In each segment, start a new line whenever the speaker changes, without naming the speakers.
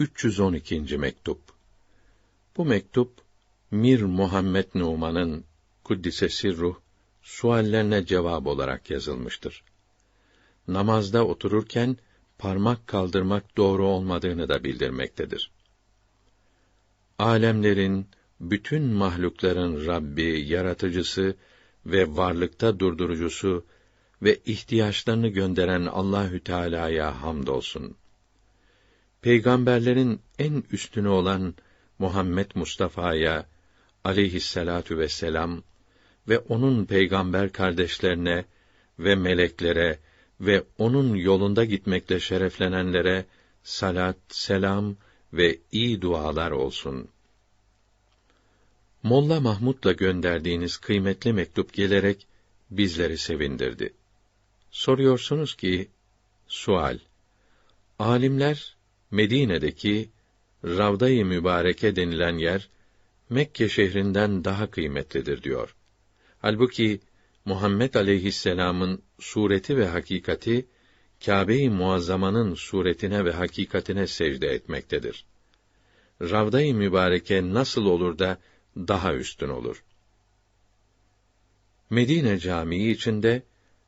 312. mektup. Bu mektup Mir Muhammed Numan'ın kuddise sirruh suallerine cevap olarak yazılmıştır. Namazda otururken parmak kaldırmak doğru olmadığını da bildirmektedir. Alemlerin, bütün mahlukların Rabbi, yaratıcısı ve varlıkta durdurucusu ve ihtiyaçlarını gönderen Allahü Teala'ya hamdolsun. Peygamberlerin en üstünü olan Muhammed Mustafa'ya aleyhisselatu vesselam ve onun peygamber kardeşlerine ve meleklere ve onun yolunda gitmekle şereflenenlere salat, selam ve iyi dualar olsun. Molla Mahmud'la gönderdiğiniz kıymetli mektup gelerek bizleri sevindirdi. Soruyorsunuz ki, sual, alimler Medine'deki Ravda-i Mübareke denilen yer Mekke şehrinden daha kıymetlidir diyor. Halbuki Muhammed aleyhisselam'ın sureti ve hakikati Kâbe-i Muazzama'nın suretine ve hakikatine secde etmektedir. Ravda-i Mübareke nasıl olur da daha üstün olur? Medine Camii içinde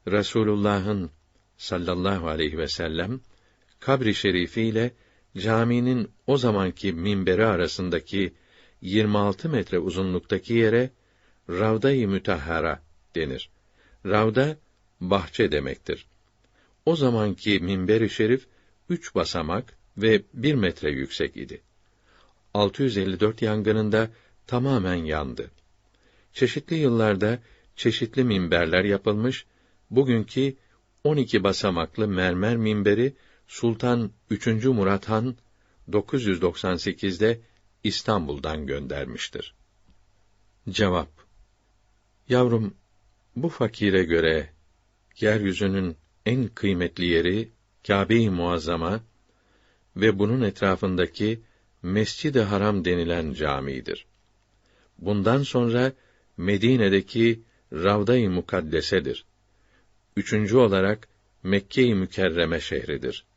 Resulullah'ın sallallahu aleyhi ve sellem kabri şerifiyle caminin o zamanki minberi arasındaki 26 metre uzunluktaki yere Ravda-i Mütahhara denir. Ravda bahçe demektir. O zamanki minber-i şerif üç basamak ve bir metre yüksek idi. 654 yangınında tamamen yandı. Çeşitli yıllarda çeşitli minberler yapılmış, bugünkü 12 basamaklı mermer minberi Sultan 3. Murat Han 998'de İstanbul'dan göndermiştir. Cevap Yavrum, bu fakire göre yeryüzünün en kıymetli yeri Kâbe-i Muazzama ve bunun etrafındaki Mescid-i Haram denilen camidir. Bundan sonra Medine'deki Ravda-i Mukaddesedir. Üçüncü olarak Mekke-i Mükerreme şehridir.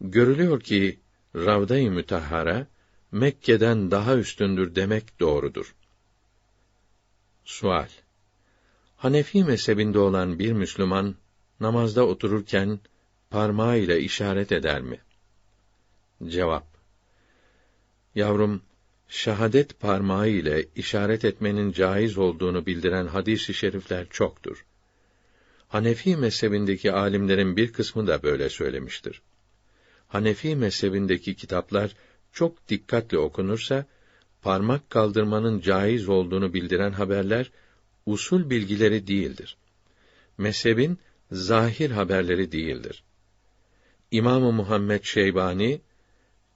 Görülüyor ki Ravda-i Mütahhara Mekke'den daha üstündür demek doğrudur. Sual Hanefi mezhebinde olan bir Müslüman namazda otururken parmağı ile işaret eder mi? Cevap Yavrum, şahadet parmağı ile işaret etmenin caiz olduğunu bildiren hadis-i şerifler çoktur. Hanefi mezhebindeki alimlerin bir kısmı da böyle söylemiştir. Hanefi mezhebindeki kitaplar çok dikkatle okunursa parmak kaldırmanın caiz olduğunu bildiren haberler usul bilgileri değildir. Mezhebin zahir haberleri değildir. İmamı Muhammed Şeybani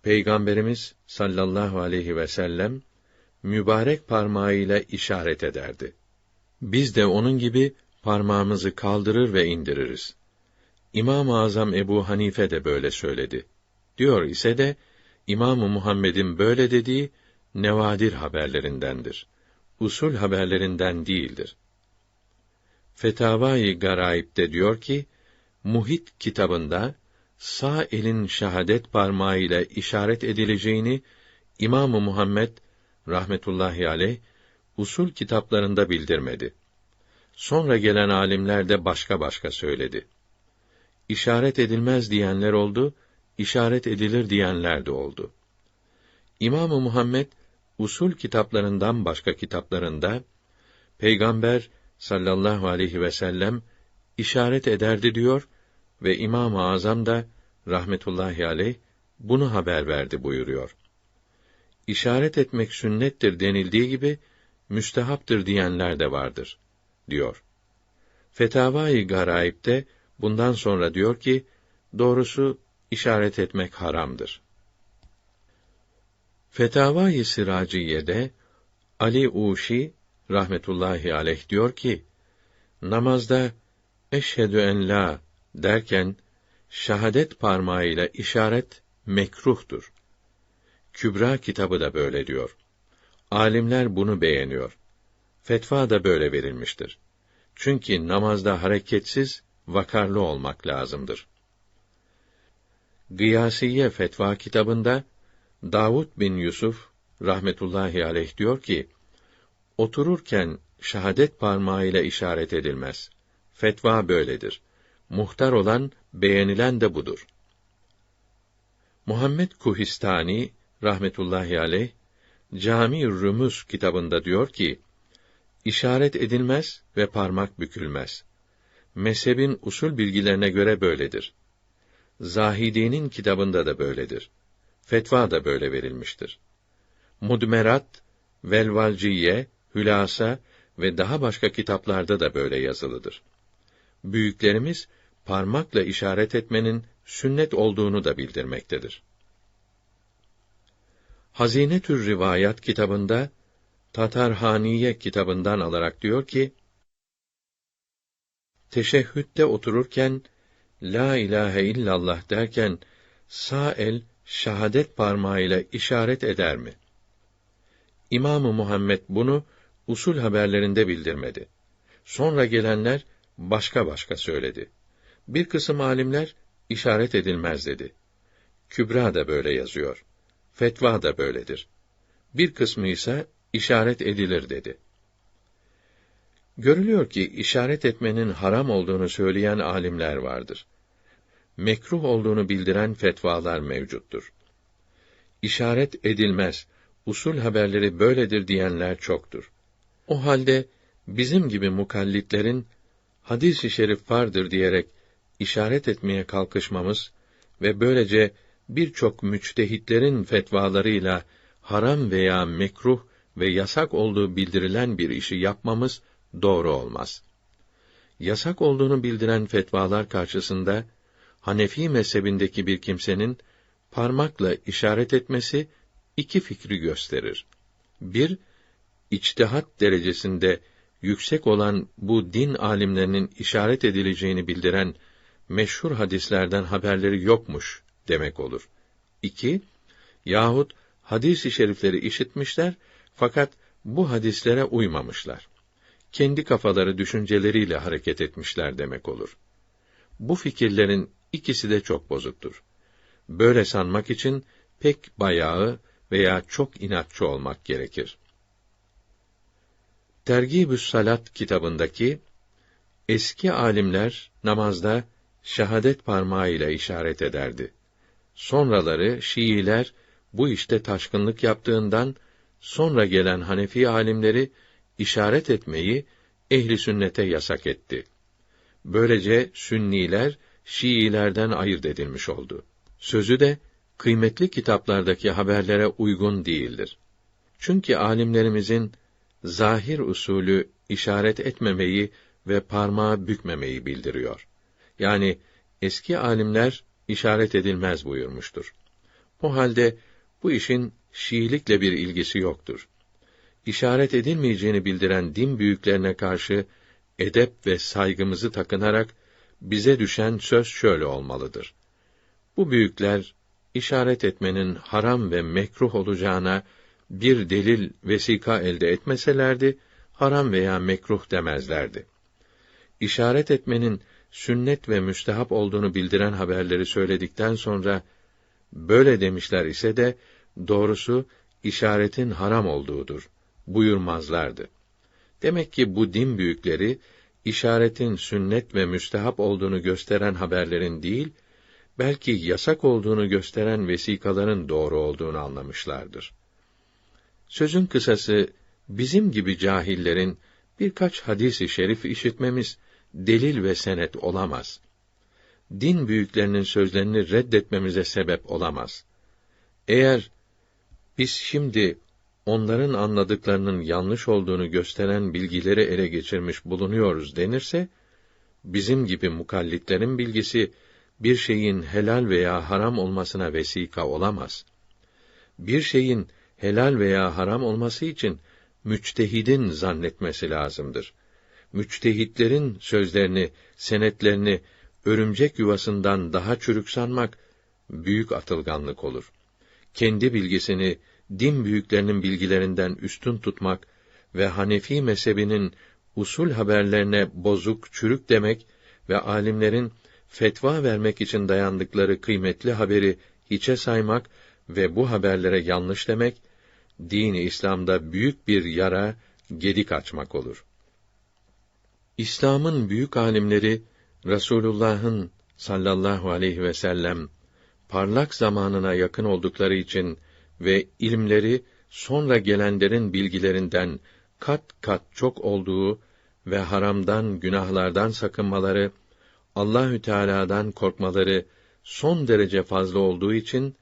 Peygamberimiz sallallahu aleyhi ve sellem mübarek parmağıyla işaret ederdi. Biz de onun gibi parmağımızı kaldırır ve indiririz. İmam-ı Azam Ebu Hanife de böyle söyledi. Diyor ise de İmamı Muhammed'in böyle dediği nevadir haberlerindendir. Usul haberlerinden değildir. Fetavai Garaib'de diyor ki, Muhit kitabında sağ elin şahadet parmağı ile işaret edileceğini İmamı Muhammed rahmetullahi aleyh usul kitaplarında bildirmedi. Sonra gelen alimler de başka başka söyledi. İşaret edilmez diyenler oldu, işaret edilir diyenler de oldu. İmamı Muhammed usul kitaplarından başka kitaplarında Peygamber sallallahu aleyhi ve sellem işaret ederdi diyor ve İmam-ı Azam da rahmetullahi aleyh bunu haber verdi buyuruyor. İşaret etmek sünnettir denildiği gibi müstehaptır diyenler de vardır diyor. Fetavai Garaib'de bundan sonra diyor ki doğrusu işaret etmek haramdır. Fetavai Siraciye'de Ali Uşi rahmetullahi aleyh diyor ki namazda eşhedü en la derken şahadet parmağıyla işaret mekruhtur. Kübra kitabı da böyle diyor. Alimler bunu beğeniyor. Fetva da böyle verilmiştir. Çünkü namazda hareketsiz, vakarlı olmak lazımdır. Gıyasiye fetva kitabında Davud bin Yusuf rahmetullahi aleyh diyor ki: Otururken şahadet parmağıyla işaret edilmez. Fetva böyledir. Muhtar olan, beğenilen de budur. Muhammed Kuhistani rahmetullahi aleyh Cami Rumuz kitabında diyor ki: işaret edilmez ve parmak bükülmez. Mezhebin usul bilgilerine göre böyledir. Zahidi'nin kitabında da böyledir. Fetva da böyle verilmiştir. Mudmerat, Velvalciye, Hülasa ve daha başka kitaplarda da böyle yazılıdır. Büyüklerimiz parmakla işaret etmenin sünnet olduğunu da bildirmektedir. Hazine-tür Rivayat kitabında Tatarhaniye kitabından alarak diyor ki: Teşehhütte otururken la ilahe illallah derken sağ el şahadet parmağıyla işaret eder mi? İmamı Muhammed bunu usul haberlerinde bildirmedi. Sonra gelenler başka başka söyledi. Bir kısım alimler işaret edilmez dedi. Kübra da böyle yazıyor. Fetva da böyledir. Bir kısmı ise işaret edilir dedi. Görülüyor ki işaret etmenin haram olduğunu söyleyen alimler vardır. Mekruh olduğunu bildiren fetvalar mevcuttur. İşaret edilmez, usul haberleri böyledir diyenler çoktur. O halde bizim gibi mukallitlerin hadis-i şerif vardır diyerek işaret etmeye kalkışmamız ve böylece birçok müçtehitlerin fetvalarıyla haram veya mekruh ve yasak olduğu bildirilen bir işi yapmamız doğru olmaz. Yasak olduğunu bildiren fetvalar karşısında Hanefi mezhebindeki bir kimsenin parmakla işaret etmesi iki fikri gösterir. Bir, içtihat derecesinde yüksek olan bu din alimlerinin işaret edileceğini bildiren meşhur hadislerden haberleri yokmuş demek olur. İki, yahut hadis-i şerifleri işitmişler fakat bu hadislere uymamışlar. Kendi kafaları düşünceleriyle hareket etmişler demek olur. Bu fikirlerin ikisi de çok bozuktur. Böyle sanmak için pek bayağı veya çok inatçı olmak gerekir. Tergibü's Salat kitabındaki eski alimler namazda şehadet parmağıyla işaret ederdi. Sonraları Şiiler bu işte taşkınlık yaptığından sonra gelen Hanefi alimleri işaret etmeyi ehli sünnete yasak etti. Böylece Sünniler Şiilerden ayırt edilmiş oldu. Sözü de kıymetli kitaplardaki haberlere uygun değildir. Çünkü alimlerimizin zahir usulü işaret etmemeyi ve parmağı bükmemeyi bildiriyor. Yani eski alimler işaret edilmez buyurmuştur. O halde bu işin Şiilikle bir ilgisi yoktur. İşaret edilmeyeceğini bildiren din büyüklerine karşı edep ve saygımızı takınarak bize düşen söz şöyle olmalıdır. Bu büyükler işaret etmenin haram ve mekruh olacağına bir delil vesika elde etmeselerdi haram veya mekruh demezlerdi. İşaret etmenin sünnet ve müstehap olduğunu bildiren haberleri söyledikten sonra böyle demişler ise de doğrusu işaretin haram olduğudur buyurmazlardı. Demek ki bu din büyükleri işaretin sünnet ve müstehap olduğunu gösteren haberlerin değil, belki yasak olduğunu gösteren vesikaların doğru olduğunu anlamışlardır. Sözün kısası bizim gibi cahillerin birkaç hadisi şerif işitmemiz delil ve senet olamaz. Din büyüklerinin sözlerini reddetmemize sebep olamaz. Eğer biz şimdi onların anladıklarının yanlış olduğunu gösteren bilgileri ele geçirmiş bulunuyoruz denirse, bizim gibi mukallitlerin bilgisi bir şeyin helal veya haram olmasına vesika olamaz. Bir şeyin helal veya haram olması için müçtehidin zannetmesi lazımdır. Müçtehitlerin sözlerini, senetlerini örümcek yuvasından daha çürük sanmak büyük atılganlık olur. Kendi bilgisini din büyüklerinin bilgilerinden üstün tutmak ve Hanefi mezhebinin usul haberlerine bozuk, çürük demek ve alimlerin fetva vermek için dayandıkları kıymetli haberi hiçe saymak ve bu haberlere yanlış demek, dini İslam'da büyük bir yara, gedik açmak olur. İslam'ın büyük alimleri Resulullah'ın sallallahu aleyhi ve sellem parlak zamanına yakın oldukları için ve ilmleri sonra gelenlerin bilgilerinden kat kat çok olduğu ve haramdan, günahlardan sakınmaları, Allahü Teala'dan korkmaları son derece fazla olduğu için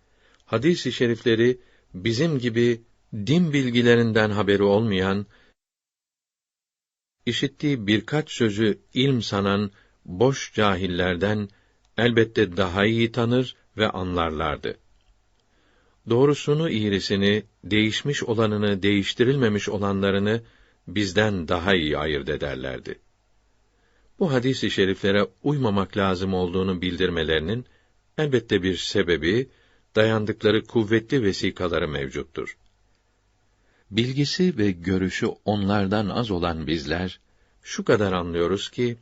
hadis-i şerifleri bizim gibi din bilgilerinden haberi olmayan işittiği birkaç sözü ilm sanan boş cahillerden elbette daha iyi tanır ve anlarlardı. Doğrusunu iğrisini, değişmiş olanını, değiştirilmemiş olanlarını bizden daha iyi ayırt ederlerdi. Bu hadis-i şeriflere uymamak lazım olduğunu bildirmelerinin elbette bir sebebi, dayandıkları kuvvetli vesikaları mevcuttur. Bilgisi ve görüşü onlardan az olan bizler, şu kadar anlıyoruz ki,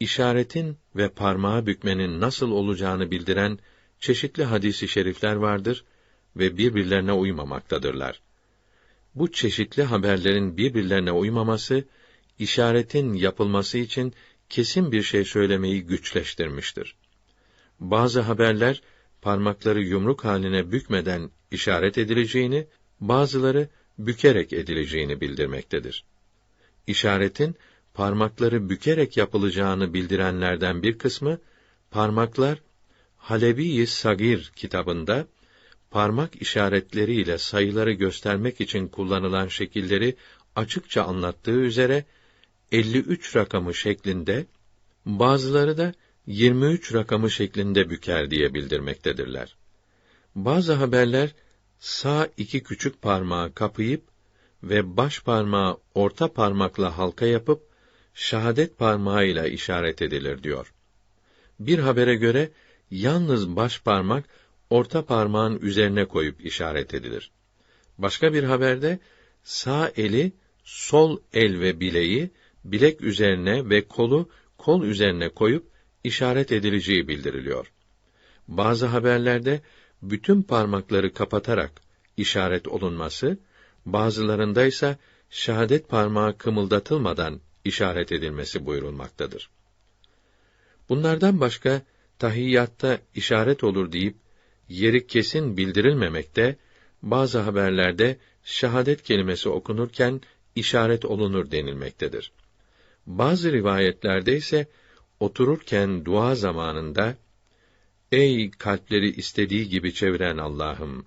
işaretin ve parmağı bükmenin nasıl olacağını bildiren çeşitli hadisi şerifler vardır ve birbirlerine uymamaktadırlar. Bu çeşitli haberlerin birbirlerine uymaması, işaretin yapılması için kesin bir şey söylemeyi güçleştirmiştir. Bazı haberler parmakları yumruk haline bükmeden işaret edileceğini, bazıları bükerek edileceğini bildirmektedir. İşaretin parmakları bükerek yapılacağını bildirenlerden bir kısmı parmaklar Halebi-i Sagir kitabında parmak işaretleriyle sayıları göstermek için kullanılan şekilleri açıkça anlattığı üzere 53 rakamı şeklinde, bazıları da 23 rakamı şeklinde büker diye bildirmektedirler. Bazı haberler sağ iki küçük parmağı kapayıp ve baş parmağı orta parmakla halka yapıp şahadet parmağıyla işaret edilir diyor. Bir habere göre yalnız baş parmak orta parmağın üzerine koyup işaret edilir. Başka bir haberde sağ eli sol el ve bileği bilek üzerine ve kolu kol üzerine koyup işaret edileceği bildiriliyor. Bazı haberlerde bütün parmakları kapatarak işaret olunması, bazılarında ise şahadet parmağı kımıldatılmadan işaret edilmesi buyurulmaktadır. Bunlardan başka tahiyyatta işaret olur deyip yeri kesin bildirilmemekte, bazı haberlerde şahadet kelimesi okunurken işaret olunur denilmektedir. Bazı rivayetlerde ise otururken dua zamanında Ey kalpleri istediği gibi çeviren Allah'ım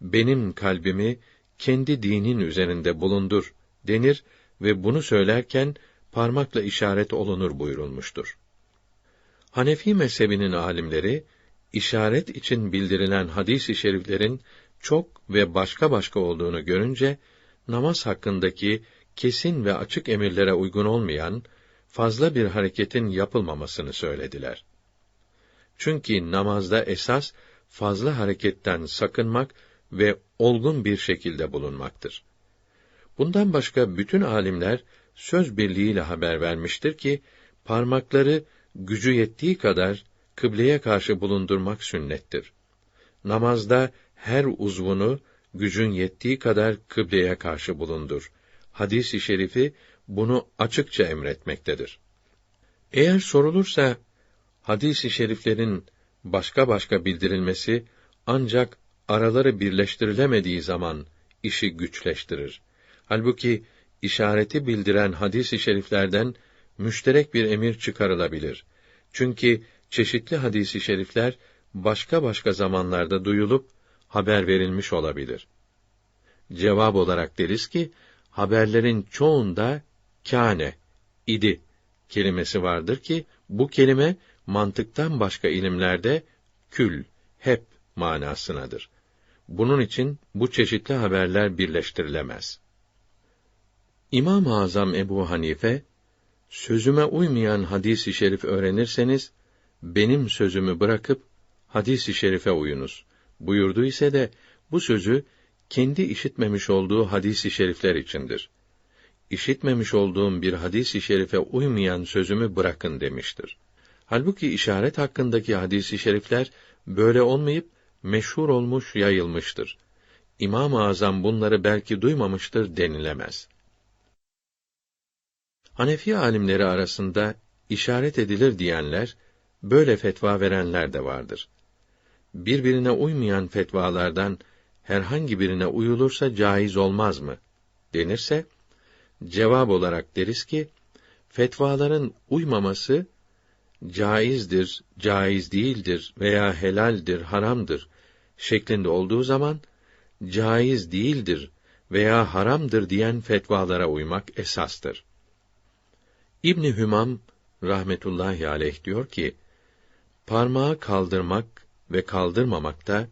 benim kalbimi kendi dinin üzerinde bulundur denir ve bunu söylerken parmakla işaret olunur buyurulmuştur. Hanefi mezhebinin alimleri işaret için bildirilen hadis-i şeriflerin çok ve başka başka olduğunu görünce namaz hakkındaki kesin ve açık emirlere uygun olmayan fazla bir hareketin yapılmamasını söylediler. Çünkü namazda esas fazla hareketten sakınmak ve olgun bir şekilde bulunmaktır. Bundan başka bütün alimler söz birliğiyle haber vermiştir ki parmakları gücü yettiği kadar kıbleye karşı bulundurmak sünnettir. Namazda her uzvunu gücün yettiği kadar kıbleye karşı bulundur. Hadis-i şerifi bunu açıkça emretmektedir. Eğer sorulursa hadis-i şeriflerin başka başka bildirilmesi ancak araları birleştirilemediği zaman işi güçleştirir. Halbuki işareti bildiren hadis-i şeriflerden müşterek bir emir çıkarılabilir. Çünkü çeşitli hadisi şerifler başka başka zamanlarda duyulup haber verilmiş olabilir. Cevap olarak deriz ki haberlerin çoğunda kâne idi kelimesi vardır ki bu kelime mantıktan başka ilimlerde kül, hep manasınadır. Bunun için bu çeşitli haberler birleştirilemez. İmam-ı Azam Ebu Hanife sözüme uymayan hadisi şerif öğrenirseniz benim sözümü bırakıp hadisi şerife uyunuz. Buyurdu ise de bu sözü kendi işitmemiş olduğu hadisi şerifler içindir. İşitmemiş olduğum bir hadisi şerife uymayan sözümü bırakın demiştir. Halbuki işaret hakkındaki hadisi şerifler böyle olmayıp meşhur olmuş, yayılmıştır. İmam-ı Azam bunları belki duymamıştır denilemez. Hanefi alimleri arasında işaret edilir diyenler, böyle fetva verenler de vardır. Birbirine uymayan fetvalardan herhangi birine uyulursa caiz olmaz mı? denirse, cevap olarak deriz ki, fetvaların uymaması, caizdir, caiz değildir veya helaldir, haramdır şeklinde olduğu zaman, caiz değildir veya haramdır diyen fetvalara uymak esastır. İbni Hümam rahmetullahi aleyh diyor ki, parmağı kaldırmak ve kaldırmamakta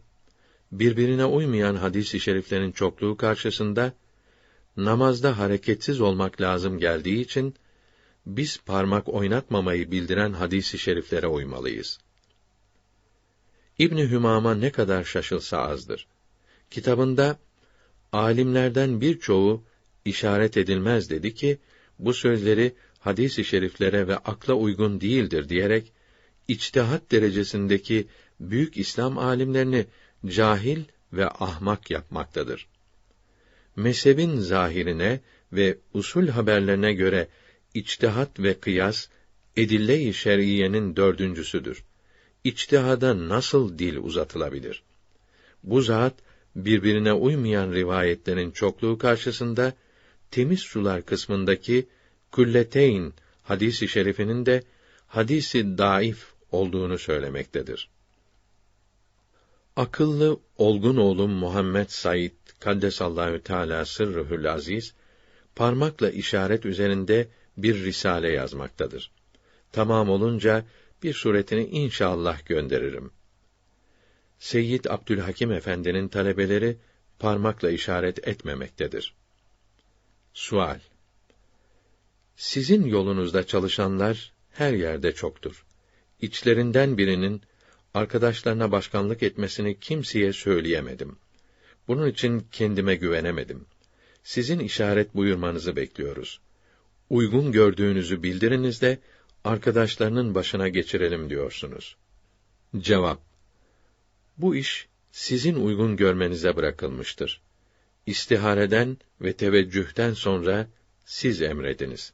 birbirine uymayan hadis-i şeriflerin çokluğu karşısında namazda hareketsiz olmak lazım geldiği için biz parmak oynatmamayı bildiren hadis-i şeriflere uymalıyız. İbn Hümam'a ne kadar şaşılsa azdır. Kitabında alimlerden birçoğu işaret edilmez dedi ki bu sözleri hadis-i şeriflere ve akla uygun değildir diyerek içtihat derecesindeki büyük İslam alimlerini cahil ve ahmak yapmaktadır. Mezhebin zahirine ve usul haberlerine göre içtihat ve kıyas edille-i şer'iyenin dördüncüsüdür. İçtihada nasıl dil uzatılabilir? Bu zat birbirine uymayan rivayetlerin çokluğu karşısında temiz sular kısmındaki külleteyn hadisi şerifinin de hadisi daif olduğunu söylemektedir. Akıllı olgun oğlum Muhammed Said Kaddesallahu Teala sırrühül aziz parmakla işaret üzerinde bir risale yazmaktadır. Tamam olunca bir suretini inşallah gönderirim. Seyyid Abdülhakim Efendi'nin talebeleri parmakla işaret etmemektedir. Sual Sizin yolunuzda çalışanlar her yerde çoktur. İçlerinden birinin arkadaşlarına başkanlık etmesini kimseye söyleyemedim. Bunun için kendime güvenemedim. Sizin işaret buyurmanızı bekliyoruz. Uygun gördüğünüzü bildiriniz de arkadaşlarının başına geçirelim diyorsunuz. Cevap Bu iş sizin uygun görmenize bırakılmıştır. İstihareden ve teveccühten sonra siz emrediniz.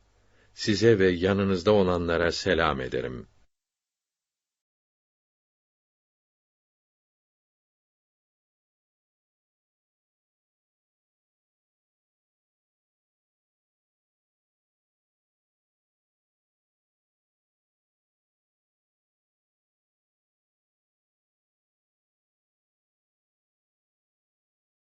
Size ve yanınızda olanlara selam ederim.''